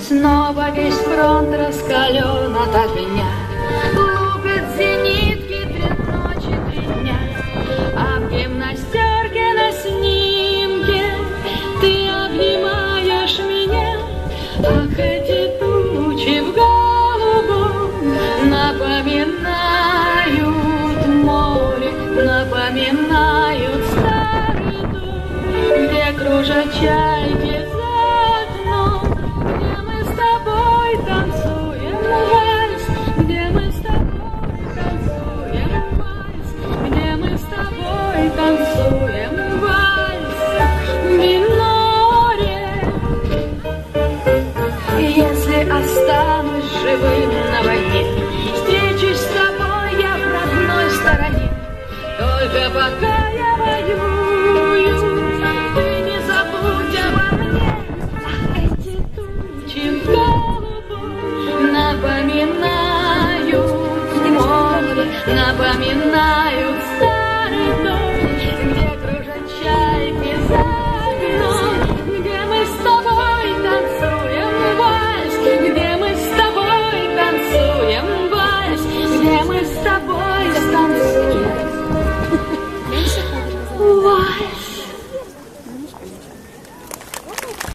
Снова весь фронт раскален от огня. Лупит зенитки три ночи, три дня. А в гимнастерке на снимке Ты обнимаешь меня. Ах, эти тучи в голубом Напоминают море Напоминают чайки за окном Где мы с тобой танцуем вальс Где мы с тобой танцуем вальс Где мы с тобой танцуем вальс В миноре если останусь живым на войне, встречусь с тобой я в родной стороне. Только пока я напоминают море, напоминают